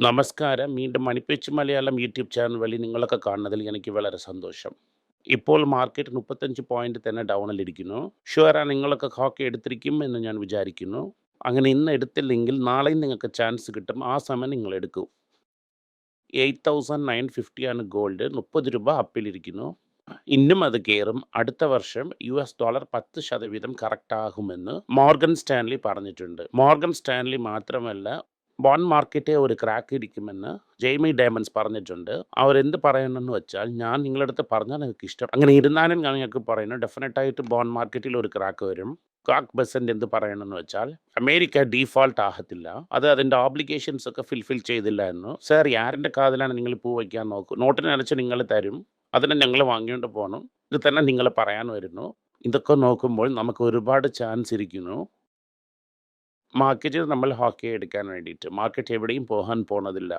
നമസ്കാരം. വീണ്ടും മണിപ്പിച്ച് Malayalam YouTube channel വഴി നിങ്ങളൊക്കെ കാണുന്നതിൽ എനിക്ക് വളരെ സന്തോഷം. ഇപ്പോൾ മാർക്കറ്റ് 35 പോയിന്റ് തന്നെ ഡൗണിലിരിക്കുന്നു. ഷുവറാ നിങ്ങളൊക്കെ ഹോക്കി എടുത്തിരിക്കും എന്ന് ഞാൻ വിചാരിക്കുന്നു. അങ്ങനെ ഇന്ന് എടുത്തില്ലെങ്കിൽ നാളെയും നിങ്ങൾക്ക് ചാൻസ് കിട്ടും. ആ സമയം നിങ്ങൾ എടുക്കൂ. 8,950 ആണ് ഗോൾഡ്. 30 രൂപ അപ്പിലിരിക്കുന്നു. ഇന്നും അത് കയറും അടുത്ത വർഷം യു എസ് ഡോളർ 10% കറക്റ്റ് ആകുമെന്ന് മോർഗൻ സ്റ്റാൻലി പറഞ്ഞിട്ടുണ്ട്. മോർഗൻ സ്റ്റാൻലി മാത്രമല്ല ബോണ്ട് മാർക്കറ്റ് ഒരു ക്രാക്ക് ഇടിക്കുമെന്ന് ജെയ്മി ഡയമണ്ട്സ് പറഞ്ഞിട്ടുണ്ട്. അവരെന്ത് പറയണമെന്ന് വെച്ചാൽ ഞാൻ നിങ്ങളുടെ അടുത്ത് പറഞ്ഞാൽ നിങ്ങൾക്ക് ഇഷ്ടം. അങ്ങനെ ഇരുന്നാലും ഞാൻ നിങ്ങൾക്ക് പറയുന്നു ഡെഫിനറ്റായിട്ട് ബോണ്ട് മാർക്കറ്റിൽ ഒരു ക്രാക്ക് വരും. ക്രാക്ക് ബസന്റ് എന്ത് പറയണമെന്ന് വെച്ചാൽ അമേരിക്ക ഡീഫോൾട്ട് ആകത്തില്ല. അത് അതിന്റെ ഓബ്ലിഗേഷൻസ് ഒക്കെ ഫുൾഫിൽ ചെയ്തില്ല എന്ന്. സർ യാരന്റെ കാതിലാണ് നിങ്ങൾ പൂ വയ്ക്കാൻ നോക്കും നോട്ടിന് അടച്ച് നിങ്ങൾ തരും. അതിനെ ഞങ്ങൾ വാങ്ങിക്കൊണ്ട് പോകണം ഇത് തന്നെ നിങ്ങൾ പറയാൻ വരുന്നു. ഇതൊക്കെ നോക്കുമ്പോൾ നമുക്ക് ഒരുപാട് ചാൻസ് ഇരിക്കുന്നു. മാർക്കറ്റിൽ നമ്മൾ ഹോക്കി എടുക്കാൻ വേണ്ടിയിട്ട്. മാർക്കറ്റ് എവിടെയും പോകാൻ പോണതില്ല.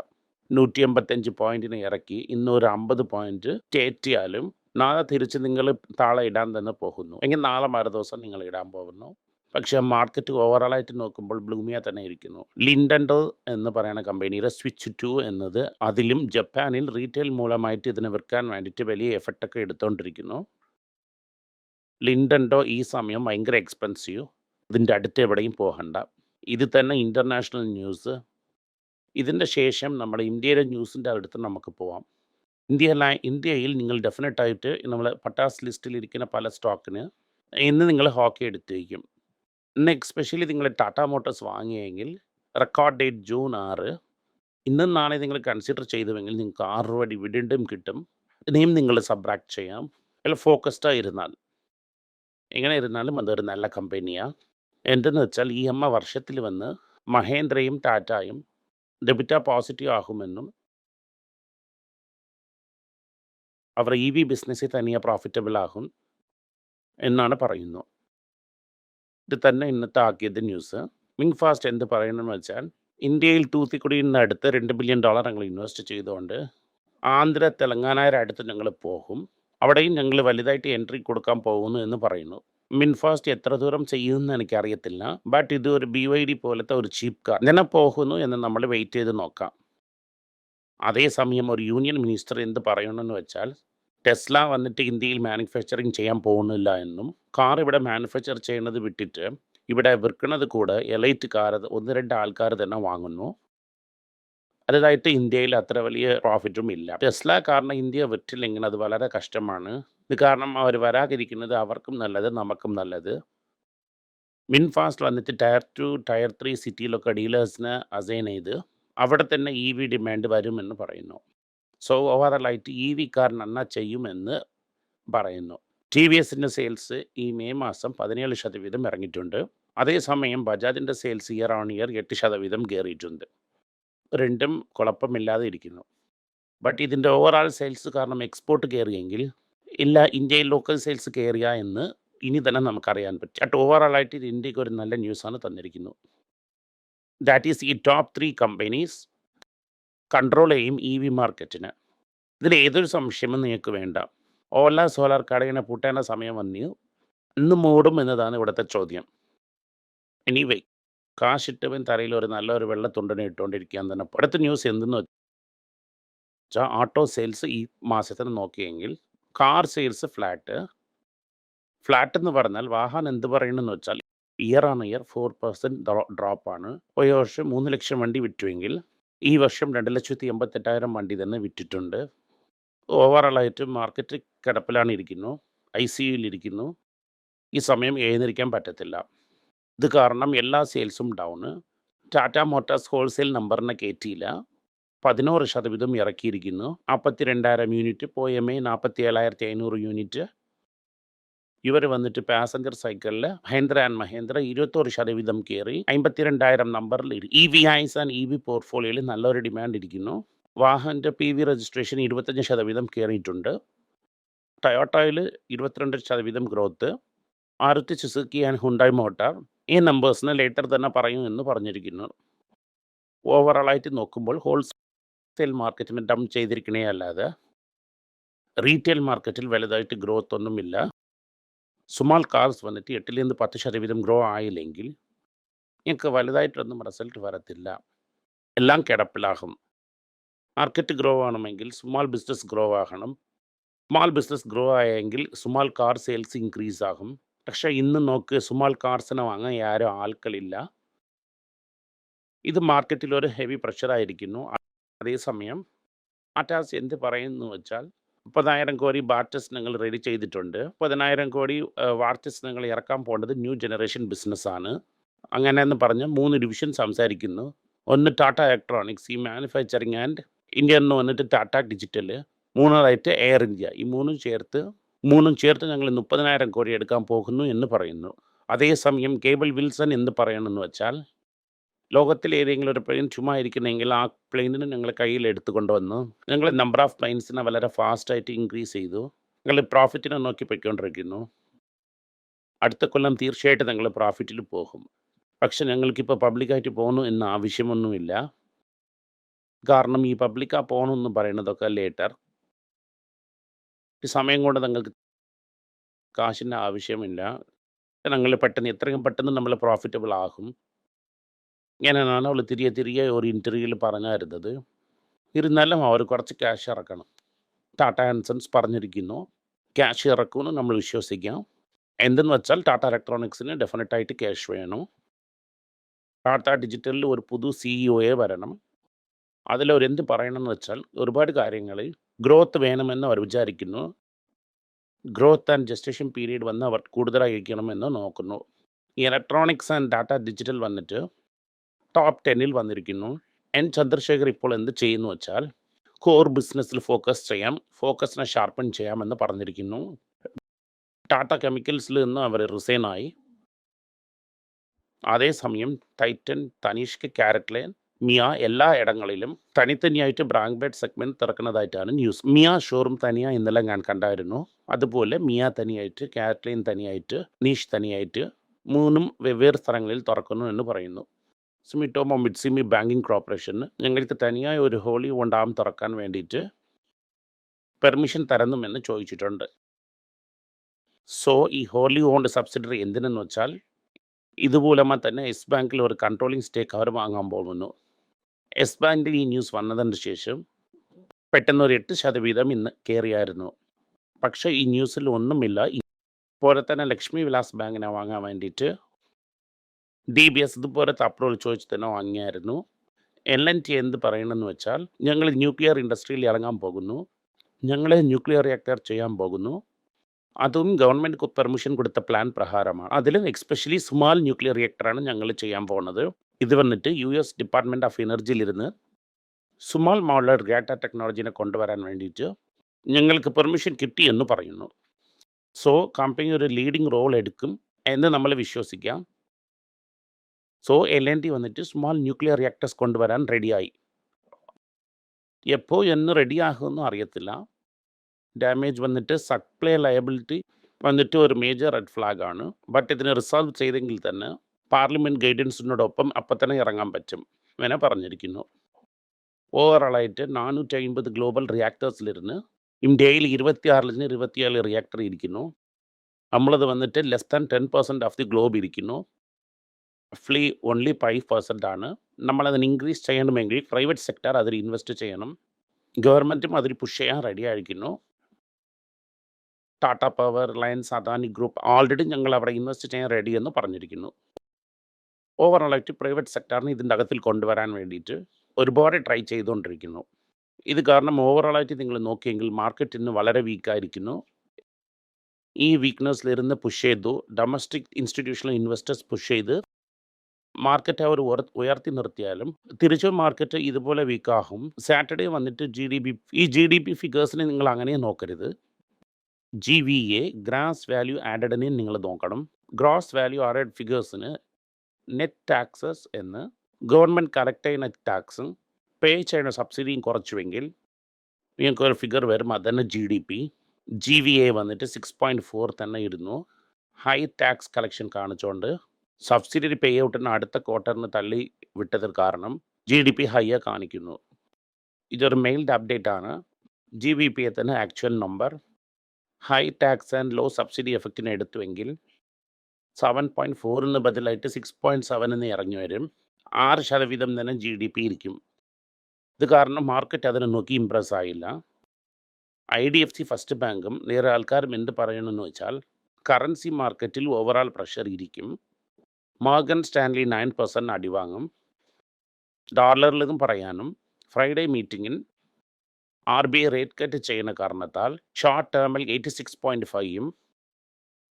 185 പോയിന്റിന് ഇറക്കി ഇന്ന് ഒരു 50 പോയിന്റ് കയറ്റിയാലും നാളെ തിരിച്ച് നിങ്ങൾ താളെ ഇടാൻ തന്നെ പോകുന്നു. എങ്കിൽ നാളെ മറുദിവസം നിങ്ങൾ ഇടാൻ പോകുന്നു. പക്ഷേ മാർക്കറ്റ് ഓവറോളായിട്ട് നോക്കുമ്പോൾ ബ്ലൂമിയ തന്നെ ഇരിക്കുന്നു. ലിൻഡൻഡ് എന്ന് പറയുന്ന കമ്പനിയുടെ സ്വിച്ച് ടു എന്നത് അതിലും ജപ്പാനിൽ റീറ്റെയിൽ മൂലമായിട്ട് ഇതിനെ വിൽക്കാൻ വേണ്ടിയിട്ട് വലിയ എഫക്റ്റൊക്കെ എടുത്തുകൊണ്ടിരിക്കുന്നു. ലിൻഡൻഡോ ഈ സമയം ഭയങ്കര എക്സ്പെൻസീവ്. ഇതിന്റെ അടുത്ത് എവിടെയും പോകണ്ട. ഇത് തന്നെ ഇന്റർനാഷണൽ ന്യൂസ്. ഇതിന്റെ ശേഷം നമ്മുടെ ഇന്ത്യയിലെ ന്യൂസിന്റെ അടുത്ത് നമുക്ക് പോവാം. ഇന്ത്യയിലെ ഇന്ത്യയിൽ നിങ്ങൾ ഡെഫിനറ്റായിട്ട് നമ്മൾ പട്ടാസ് ലിസ്റ്റിൽ ഇരിക്കുന്ന പല സ്റ്റോക്കിന് ഇന്ന് നിങ്ങൾ ഹോക്കി എടുത്തിരിക്കും. ഇന്ന് എക്സ്പെഷ്യലി നിങ്ങൾ ടാറ്റ മോട്ടോഴ്സ് വാങ്ങിയെങ്കിൽ റെക്കോർഡ് ഡേറ്റ് ജൂൺ ആറ് ഇന്നും നാളെ നിങ്ങൾ കൺസിഡർ ചെയ്തുവെങ്കിൽ നിങ്ങൾക്ക് ആറ് രൂപ ഡിവിഡൻഡും കിട്ടും. ഇനിയും നിങ്ങൾ സബ്രാക്ട് ചെയ്യാം. അല്ല ഫോക്കസ്ഡ് ഇരുന്നാൽ എങ്ങനെ ഇരുന്നാലും അതൊരു നല്ല കമ്പനിയാ. എന്തെന്ന് വെച്ചാൽ ഈ അമ്മ വർഷത്തിൽ വന്ന് മഹേന്ദ്രയും ടാറ്റായും ഡെബിറ്റ പോസിറ്റീവ് ആകുമെന്നും അവർ ഇ വി ബിസിനസ്സിൽ തനിയെ പ്രോഫിറ്റബിൾ ആകും എന്നാണ് പറയുന്നു. ഇത് തന്നെ ഇന്നത്തെ ആക്കിയത് ന്യൂസ്. മിങ് ഫാസ്റ്റ് എന്ത് പറയണമെന്ന് വെച്ചാൽ ഇന്ത്യയിൽ തൂത്തുക്കുടിയുടെ അടുത്ത് രണ്ട് ബില്യൺ ഡോളർ ഞങ്ങൾ ഇൻവെസ്റ്റ് ചെയ്തുകൊണ്ട് ആന്ധ്ര, തെലങ്കാനയുടെ അടുത്ത് ഞങ്ങൾ പോകും. അവിടെയും ഞങ്ങൾ വലുതായിട്ട് എൻട്രി കൊടുക്കാൻ പോകുന്നു എന്ന് പറയുന്നു. മിൻഫാസ്റ്റ് എത്ര ദൂരം ചെയ്യുമെന്ന് എനിക്കറിയത്തില്ല. ബട്ട് ഇത് ഒരു ബി വൈ ഡി പോലത്തെ ഒരു ചീപ്പ് കാർ. ഇങ്ങനെ പോകുന്നു എന്ന് നമ്മൾ വെയിറ്റ് ചെയ്ത് നോക്കാം. അതേസമയം ഒരു യൂണിയൻ മിനിസ്റ്റർ എന്ത് പറയണമെന്ന് വെച്ചാൽ ടെസ്ല വന്നിട്ട് ഇന്ത്യയിൽ മാനുഫാക്ചറിങ് ചെയ്യാൻ പോകുന്നില്ല എന്നും കാർ ഇവിടെ മാനുഫാക്ചർ ചെയ്യുന്നത് വിട്ടിട്ട് ഇവിടെ വിൽക്കുന്നത് കൂടെ എലൈറ്റ് കാർ ഒന്ന് രണ്ട് ആൾക്കാർ തന്നെ വാങ്ങുന്നു. അതായിട്ട് ഇന്ത്യയിൽ അത്ര വലിയ പ്രോഫിറ്റും ഇല്ല. ടെസ്ല കാരണം ഇന്ത്യ വിറ്റില്ലെങ്കിൽ അത് വളരെ കഷ്ടമാണ്. ഇത് കാരണം അവർ വരാതിരിക്കുന്നത് അവർക്കും നല്ലത് നമുക്കും നല്ലത്. മിൻഫാസ്റ്റ് വന്നിട്ട് ടയർ ടു ടയർ ത്രീ സിറ്റിയിലൊക്കെ ഡീലേഴ്സിനെ അസൈൻ ചെയ്ത് അവിടെ തന്നെ ഇ വി ഡിമാൻഡ് വരുമെന്ന് പറയുന്നു. സോ ഓവറലായിട്ട് ഇ വി കാർ നന്നാ ചെയ്യുമെന്ന് പറയുന്നു. ടി വി എസിന്റെ സെയിൽസ് ഈ മെയ് മാസം 17% ഇറങ്ങിയിട്ടുണ്ട്. അതേസമയം ബജാജിന്റെ സെയിൽസ് ഇയർ ഓൺ ഇയർ 8% കേറിയിട്ടുണ്ട്. രണ്ടും കുഴപ്പമില്ലാതെ ഇരിക്കുന്നു. ബട്ട് ഇതിന്റെ ഓവറാൾ സെയിൽസ് കാരണം എക്സ്പോർട്ട് കയറിയെങ്കിൽ ഇല്ല ഇന്ത്യയിൽ ലോക്കൽ സെയിൽസ് കയറിയ എന്ന് ഇനി തന്നെ നമുക്കറിയാൻ പറ്റും. ബട്ട് ഓവറാളായിട്ട് ആയിട്ട് ഇത് ഇന്ത്യയ്ക്ക് ഒരു നല്ല ന്യൂസാണ് തന്നിരിക്കുന്നു. ദാറ്റ് ഈസ് ഈ ടോപ്പ് ത്രീ കമ്പനീസ് കൺട്രോൾ ചെയ്യും ഇ വി മാർക്കറ്റിന് ഇതിൽ ഏതൊരു സംശയവും നിങ്ങൾക്ക് വേണ്ട. ഓല സോളാർ കടയിനെ പൂട്ടേണ്ട സമയം വന്നു. ഇന്ന് മൂടും എന്നതാണ് ഇവിടുത്തെ ചോദ്യം. എനിവേ കാശിട്ടവൻ തറയിൽ ഒരു നല്ലൊരു വെള്ളത്തുണ്ടനെ ഇട്ടുകൊണ്ടിരിക്കാൻ തന്നെ അടുത്ത ന്യൂസ് എന്തെന്ന് വെച്ചാൽ ഓട്ടോ സെയിൽസ് ഈ മാസത്തിന് നോക്കിയെങ്കിൽ കാർ സെയിൽസ് ഫ്ലാറ്റ്. ഫ്ലാറ്റ് എന്ന് പറഞ്ഞാൽ വാഹനം എന്ത് പറയണമെന്ന് വെച്ചാൽ year on year 4% drop drop ആണ്. ഒരു വർഷം മൂന്ന് ലക്ഷം വണ്ടി വിറ്റുവെങ്കിൽ ഈ വർഷം 2,88,000 വണ്ടി തന്നെ വിറ്റിട്ടുണ്ട്. ഓവറോളായിട്ട് മാർക്കറ്റ് കിടപ്പിലാണ് ഇരിക്കുന്നു. ഐസിയുയിൽ ഇരിക്കുന്നു. ഈ സമയം എഴുന്നിരിക്കാൻ പറ്റത്തില്ല. ഇത് കാരണം എല്ലാ സെയിൽസും ഡൗൺ. ടാറ്റ മോട്ടോഴ്സ് ഹോൾസെയിൽ നമ്പറിനെ കയറ്റിയില്ല. 11% ഇറക്കിയിരിക്കുന്നു. 42,000 യൂണിറ്റ് പോയ മെയ് 47,500 യൂണിറ്റ്. ഇവർ വന്നിട്ട് പാസഞ്ചർ സൈക്കിളിൽ മഹേന്ദ്ര ആൻഡ് മഹേന്ദ്ര 21% കേറി 52,000 നമ്പറിൽ E V ICE and E V പോർട്ട്ഫോളിയോയിൽ നല്ലൊരു ഡിമാൻഡ് ഇരിക്കുന്നു. വാഹന്റെ പി വി രജിസ്ട്രേഷൻ 25% കേറിയിട്ടുണ്ട്. ടൊയോട്ടയിൽ 22% growth. Maruti Suzuki and Hyundai motor ഈ നമ്പേഴ്സിന് ലേറ്റർ തന്നെ പറയും എന്ന് പറഞ്ഞിരിക്കുന്നു. ഓവറോളായിട്ട് നോക്കുമ്പോൾ ഹോൾസെയിൽ മാർക്കറ്റിനെ ഡം ചെയ്തിരിക്കണേ അല്ലാതെ റീറ്റെയിൽ മാർക്കറ്റിൽ വലുതായിട്ട് ഗ്രോത്ത് ഒന്നുമില്ല. സ്മാൾ കാർസ് വന്നിട്ട് എട്ടിൽ നിന്ന് 10% ഗ്രോ ആയില്ലെങ്കിൽ ഞങ്ങൾക്ക് വലുതായിട്ടൊന്നും റിസൾട്ട് വരത്തില്ല. എല്ലാം കിടപ്പിലാകും. മാർക്കറ്റ് ഗ്രോ ആവണമെങ്കിൽ സ്മാൾ ബിസിനസ് ഗ്രോ ആകണം സ്മാൾ ബിസിനസ് ഗ്രോ ആയെങ്കിൽ സ്മാൾ കാർ സെയിൽസ് ഇൻക്രീസ് ആകും പക്ഷേ ഇന്ന് നോക്ക് സുമാൽ കാർസിനെ വാങ്ങാൻ ആരും ആൾക്കളില്ല. ഇത് മാർക്കറ്റിൽ ഒരു ഹെവി പ്രഷറായിരിക്കുന്നു. അതേസമയം ടാറ്റാസ് എന്ത് പറയുന്നു വെച്ചാൽ മുപ്പതിനായിരം കോടി ബാറ്റസ് നിങ്ങൾ റെഡി ചെയ്തിട്ടുണ്ട്. പതിനായിരം കോടി വാർട്ടസ് നിങ്ങൾ ഇറക്കാൻ പോകേണ്ടത് ന്യൂ ജനറേഷൻ ബിസിനസ്സാണ് അങ്ങനെ എന്ന് പറഞ്ഞ് മൂന്ന് ഡിവിഷൻ സംസാരിക്കുന്നു. ഒന്ന് ടാറ്റ ഇലക്ട്രോണിക്സ് ഈ മാനുഫാക്ചറിങ് ആൻഡ് ഇന്ത്യ എന്ന് വന്നിട്ട് ടാറ്റ ഡിജിറ്റൽ മൂന്നാറായിട്ട് എയർ ഇന്ത്യ. ഈ മൂന്നും ചേർത്ത് മൂന്നും ചേർത്ത് ഞങ്ങൾ മുപ്പതിനായിരം കോടി എടുക്കാൻ പോകുന്നു എന്ന് പറയുന്നു. അതേസമയം കേബിൾ വിൽസൺ എന്ന് പറയണമെന്ന് വെച്ചാൽ ലോകത്തിൽ ഏതെങ്കിലും ഒരു പ്ലെയിൻ ചുമ്മാ ഇരിക്കുന്നെങ്കിൽ ആ പ്ലെയിനിന് ഞങ്ങൾ കയ്യിൽ എടുത്തുകൊണ്ട് വന്നു ഞങ്ങൾ നമ്പർ ഓഫ് പ്ലെയിൻസിനെ വളരെ ഫാസ്റ്റായിട്ട് ഇൻക്രീസ് ചെയ്തു. ഞങ്ങൾ പ്രോഫിറ്റിനെ നോക്കി പോയിക്കൊണ്ടിരിക്കുന്നു. അടുത്ത കൊല്ലം തീർച്ചയായിട്ടും ഞങ്ങൾ പ്രോഫിറ്റിൽ പോകും. പക്ഷെ ഞങ്ങൾക്കിപ്പോൾ പബ്ലിക്കായിട്ട് പോകുന്നു എന്ന ആവശ്യമൊന്നുമില്ല. കാരണം ഈ പബ്ലിക്കാ പോകണമെന്ന് പറയുന്നതൊക്കെ ലേറ്റർ ഈ സമയം കൊണ്ട് നിങ്ങൾക്ക് കാശിന്റെ ആവശ്യമില്ല. ഞങ്ങൾ പെട്ടെന്ന് എത്രയും പെട്ടെന്ന് നമ്മൾ പ്രോഫിറ്റബിൾ ആകും. ഇങ്ങനെയാണ് അവൾ തിരികെ തിരികെ ഒരു ഇന്റർവ്യൂവിൽ പറഞ്ഞായിരുന്നത് ഇരുന്നാലും അവർ കുറച്ച് ക്യാഷ് ഇറക്കണം. ടാറ്റ ആൻസൺസ് പറഞ്ഞിരിക്കുന്നു. ക്യാഷ് ഇറക്കുമെന്ന് നമ്മൾ വിശ്വസിക്കാം. എന്തെന്ന് വെച്ചാൽ ടാറ്റ ഇലക്ട്രോണിക്സിന് ഡെഫിനറ്റായിട്ട് ക്യാഷ് വേണം. ടാറ്റ ഡിജിറ്റലിൽ ഒരു പുതു സിഇഒയെ വരണം. അതിലവർ എന്ത് പറയണമെന്ന് വെച്ചാൽ ഒരുപാട് കാര്യങ്ങൾ ഗ്രോത്ത് വേണമെന്ന് അവർ വിചാരിക്കുന്നു. ഗ്രോത്ത് ആൻഡ് ജസ്റ്റേഷൻ പീരീഡ് വന്ന് അവർ കൂടുതലായിരിക്കണമെന്ന് നോക്കുന്നു. ഈ ഇലക്ട്രോണിക്സ് ആൻഡ് ഡാറ്റ ഡിജിറ്റൽ വന്നിട്ട് ടോപ്പ് ടെന്നിൽ വന്നിരിക്കുന്നു. എൻ ചന്ദ്രശേഖർ ഇപ്പോൾ എന്ത് ചെയ്യുന്നു വെച്ചാൽ കോർ ബിസിനസ്സിൽ ഫോക്കസ് ചെയ്യാം. ഫോക്കസിനെ ഷാർപ്പൺ ചെയ്യാമെന്ന് പറഞ്ഞിരിക്കുന്നു. ടാറ്റ കെമിക്കൽസിൽ നിന്ന് അവർ റിസൈനായി അതേസമയം ടൈറ്റൻ തനീഷ്ക്ക് കാരറ്റ്ലൈൻ മിയ എല്ലാ ഇടങ്ങളിലും തനിത്തനിയായിട്ട് ബ്രാങ്ക്ബേഡ് സെഗ്മെന്റ് തുറക്കുന്നതായിട്ടാണ് ന്യൂസ്. മിയ ഷോറൂം തനിയ ഇന്നലെ ഞാൻ കണ്ടായിരുന്നു. അതുപോലെ മിയ തനിയായിട്ട് കാറ്റ്ലിൻ തനിയായിട്ട് നീഷ് തനിയായിട്ട് മൂന്നും വെവ്വേറെ സ്ഥലങ്ങളിൽ തുറക്കുന്നു എന്ന് പറയുന്നു. സുമിറ്റോമോ മിഡ്സിമി ബാങ്കിങ് കോർപ്പറേഷന് ഞങ്ങൾക്ക് തനിയായ ഒരു ഹോളി ഡാം തുറക്കാൻ വേണ്ടിയിട്ട് പെർമിഷൻ തരുന്നുമെന്ന് ചോദിച്ചിട്ടുണ്ട്. സോ ഈ ഹോളി ഓണ്ട് സബ്സിഡറി എന്തിനെന്ന് വെച്ചാൽ ഇതുപോലെ തന്നെ യെസ് ബാങ്കിൽ ഒരു കൺട്രോളിംഗ് സ്റ്റേക്ക് അവർ വാങ്ങാൻ പോകുന്നു. ബാങ്കിൽ ഈ ന്യൂസ് വന്നതിന് ശേഷം പെട്ടെന്ന് ഒരു എട്ട് ശതവീതം ഇന്ന് കയറിയായിരുന്നു പക്ഷേ ഈ ന്യൂസിൽ ഒന്നുമില്ല. ഇതുപോലെ തന്നെ ലക്ഷ്മി വിലാസ് ബാങ്കിനെ വാങ്ങാൻ വേണ്ടിയിട്ട് ഡി ബി എസ് ഇതുപോലത്തെ അപ്രൂവൽ ചോദിച്ച് തന്നെ വാങ്ങിയായിരുന്നു. എൽ എൻ ടി എന്ത് പറയണമെന്ന് വെച്ചാൽ ഞങ്ങൾ ന്യൂക്ലിയർ ഇൻഡസ്ട്രിയിൽ ഇറങ്ങാൻ പോകുന്നു. ഞങ്ങൾ ന്യൂക്ലിയർ റിയാക്ടർ ചെയ്യാൻ പോകുന്നു. അതും ഗവൺമെന്റ് പെർമിഷൻ കൊടുത്ത പ്ലാൻ പ്രകാരമാണ്. അതിലും എക്സ്പെഷ്യലി സ്മാൾ ന്യൂക്ലിയർ റിയാക്ടറാണ് ഞങ്ങൾ ചെയ്യാൻ പോകുന്നത്. ഇത് വന്നിട്ട് യു എസ് ഡിപ്പാർട്ട്മെന്റ് ഓഫ് എനർജിയിലിരുന്ന് സ്മാൾ മോഡലർ റിയാക്ടർ ടെക്നോളജീനെ കൊണ്ടുവരാൻ വേണ്ടിയിട്ട് ഞങ്ങൾക്ക് പെർമിഷൻ കിട്ടി എന്ന് പറയുന്നു. സോ കമ്പനി ഒരു ലീഡിങ് റോൾ എടുക്കും എന്ന് നമ്മൾ വിശ്വസിക്കാം. സോ എൽ എൻ ടി വന്നിട്ട് സ്മാൾ ന്യൂക്ലിയർ റിയാക്ടേഴ്സ് കൊണ്ടുവരാൻ റെഡിയായി എപ്പോൾ എന്ന് റെഡിയാകുമെന്നും അറിയത്തില്ല. ഡാമേജ് വന്നിട്ട് സപ്ലൈ ലയബിലിറ്റി വന്നിട്ട് ഒരു മേജർ റെഡ് ഫ്ലാഗാണ് ബട്ട് ഇതിനെ റിസോൾവ് ചെയ്തെങ്കിൽ തന്നെ പാർലമെന്റ് ഗൈഡൻസിനോടൊപ്പം അപ്പം തന്നെ ഇറങ്ങാൻ പറ്റും ഇങ്ങനെ പറഞ്ഞിരിക്കുന്നു. ഓവറോളായിട്ട് നാനൂറ്റി അമ്പത് ഗ്ലോബൽ റിയാക്ടേഴ്സിലിരുന്ന് ഇന്ത്യയിൽ ഇരുപത്തിയാറിന് ഇരുപത്തിയേഴ് റിയാക്ടർ ഇരിക്കുന്നു. നമ്മളത് വന്നിട്ട് less than ten percent of the globe ഇരിക്കുന്നു. റഫ്ലി ഓൺലി ഫൈവ് പെർസെന്റ് ആണ്. നമ്മളതിന് ഇൻക്രീസ് ചെയ്യണമെങ്കിൽ പ്രൈവറ്റ് സെക്ടർ അതിൽ ഇൻവെസ്റ്റ് ചെയ്യണം. ഗവൺമെന്റും അതിൽ പുഷ് ചെയ്യാൻ റെഡി ആയിരിക്കുന്നു. Tata power Reliance Adani group already ഞങ്ങൾ അവിടെ ഇൻവെസ്റ്റ് ചെയ്യാൻ റെഡി എന്ന് പറഞ്ഞിരിക്കുന്നു. ഓവറോളായിട്ട് പ്രൈവറ്റ് സെക്ടറിന് ഇതിന്റെ അകത്തിൽ കൊണ്ടുവരാൻ വേണ്ടിയിട്ട് ഒരുപാട് ട്രൈ ചെയ്തുകൊണ്ടിരിക്കുന്നു. ഇത് കാരണം ഓവറോളായിട്ട് നിങ്ങൾ നോക്കിയെങ്കിൽ മാർക്കറ്റ് ഇന്ന് വളരെ വീക്കായിരിക്കുന്നു ഈ വീക്ക്നെസ്സിലിരുന്ന് പുഷ് ചെയ്തു. ഡൊമസ്റ്റിക് ഇൻസ്റ്റിറ്റ്യൂഷണൽ ഇൻവെസ്റ്റേഴ്സ് പുഷ് ചെയ്ത്. മാർക്കറ്റ് അവർ ഉയർത്തി നിർത്തിയാലും തിരിച്ചു മാർക്കറ്റ് ഇതുപോലെ വീക്കാകും സാറ്റർഡേ വന്നിട്ട് ജി ഡി ബി ഈ ജി ഡി പി ഫിഗേഴ്സിനെ നിങ്ങൾ അങ്ങനെ നോക്കരുത്. G V A gross value ആഡഡിനെ നിങ്ങൾ നോക്കണം. ഗ്രോസ് വാല്യൂ ആഡഡ് ഫിഗേഴ്സിന് നെറ്റ് ടാക്സസ് എന്ന് ഗവൺമെന്റ് കളക്ട് ചെയ്യുന്ന ടാക്സും പേ ചെയ്യുന്ന സബ്സിഡിയും കുറച്ചുവെങ്കിൽ നിങ്ങൾക്ക് ഒരു ഫിഗർ വരും അതന്നെ G D P G V A വന്നിട്ട് സിക്സ് പോയിന്റ് ഫോർ തന്നെ ഇരുന്നു ഹൈ ടാക്സ് കളക്ഷൻ കാണിച്ചുകൊണ്ട് സബ്സിഡി പേ ഔട്ടിന് അടുത്ത ക്വാർട്ടറിന് തള്ളി വിട്ടത് കാരണം ജി ഡി പി ഹൈയെ കാണിക്കുന്നു. ഇതൊരു മെയിൽഡ് അപ്ഡേറ്റ് ആണ്. ജി ബി പി തന്നെ actual number high tax and low subsidy എഫക്റ്റിനെ എടുത്തുവെങ്കിൽ സെവൻ പോയിന്റ് ഫോറിന് ബദലായിട്ട് സിക്സ് പോയിന്റ് സെവൻ എന്ന് ഇറങ്ങി വരും. ആറ് ശതവീതം തന്നെ ജി ഡി പി ഇരിക്കും. ഇത് കാരണം മാർക്കറ്റ് അതിനെ നോക്കി ഇമ്പ്രസ് ആയില്ല. I D F C first ബാങ്കും വേറെ ആൾക്കാരും എന്ത് പറയണമെന്ന് വെച്ചാൽ കറൻസി മാർക്കറ്റിൽ ഓവറാൾ പ്രഷർ ഇരിക്കും. മോർഗൻ സ്റ്റാൻലി നയൻ പെർസെന്റ് അടിവാങ്ങും ഡോളറിലും പറയാനും. ഫ്രൈഡേ മീറ്റിങ്ങിൽ R B I rate cut ചെയ്യുന്ന കാരണത്താൽ ഷോർട്ട് ടേമിൽ എയ്റ്റി സിക്സ് പോയിന്റ് ഫൈവും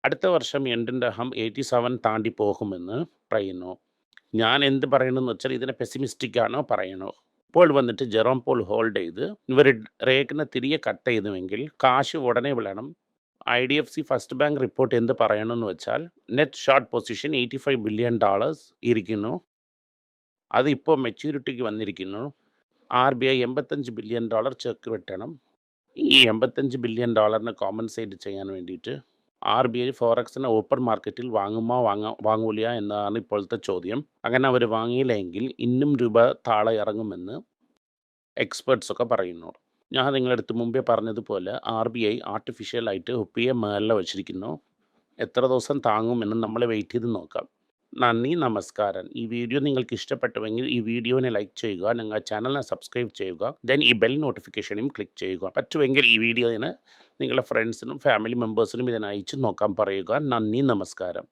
അടുത്ത വർഷം എന്റെ അഹം എയ്റ്റി സെവൻ താണ്ടി പോകുമെന്ന് പറയുന്നു. ഞാൻ എന്ത് പറയണമെന്ന് വെച്ചാൽ ഇതിനെ പെസിമിസ്റ്റിക് ആണോ പറയണോ? ഇപ്പോൾ വന്നിട്ട് ജെറോം പോൾ ഹോൾഡ് ചെയ്ത് ഇവർ റേക്കിനെ തിരികെ കട്ട് ചെയ്തുവെങ്കിൽ കാശ് ഉടനെ വിളണം I D F C first bank report എന്ത് പറയണമെന്ന് വെച്ചാൽ net short position eighty five billion dollars ഇരിക്കുന്നു. അത് ഇപ്പോൾ മെച്യൂരിറ്റിക്ക് വന്നിരിക്കുന്നു. ആർ ബി ഐ എൺപത്തഞ്ച് ബില്യൺ ഡോളർ ചെക്ക് വെട്ടണം. ഈ എൺപത്തഞ്ച് ബില്യൺ ഡോളറിനെ കോമ്പൻസേറ്റ് ചെയ്യാൻ വേണ്ടിയിട്ട് ആർ ബി ഐ ഫോറക്സിനെ ഓപ്പൺ മാർക്കറ്റിൽ വാങ്ങുമോ വാങ്ങാ വാങ്ങൂല എന്നതാണ് ഇപ്പോഴത്തെ ചോദ്യം. അങ്ങനെ അവർ വാങ്ങിയില്ലെങ്കിൽ ഇന്നും രൂപ താളെ ഇറങ്ങുമെന്ന് എക്സ്പേർട്സൊക്കെ പറയുന്നു ഞാൻ നിങ്ങളടുത്ത് മുമ്പേ പറഞ്ഞതുപോലെ ആർ ബി ഐ ആർട്ടിഫിഷ്യലായിട്ട് ഒപ്പിയെ മേളിൽ വച്ചിരിക്കുന്നു. എത്ര ദിവസം താങ്ങുമെന്ന് നമ്മൾ വെയിറ്റ് ചെയ്ത് നോക്കാം. നന്ദി നമസ്കാരം. ഈ വീഡിയോ നിങ്ങൾക്ക് ഇഷ്ടപ്പെട്ടുവെങ്കിൽ ഈ വീഡിയോനെ ലൈക്ക് ചെയ്യുക നിങ്ങൾ ചാനലിനെ സബ്സ്ക്രൈബ് ചെയ്യുക ദെൻ ഈ ബെൽ നോട്ടിഫിക്കേഷനും ക്ലിക്ക് ചെയ്യുക. പറ്റുമെങ്കിൽ ഈ വീഡിയോയിന് നിങ്ങളുടെ ഫ്രണ്ട്സിനും ഫാമിലി മെമ്പേഴ്സിനും ഇതിനെ അയച്ച് നോക്കാൻ പറയുക. നന്ദി നമസ്കാരം.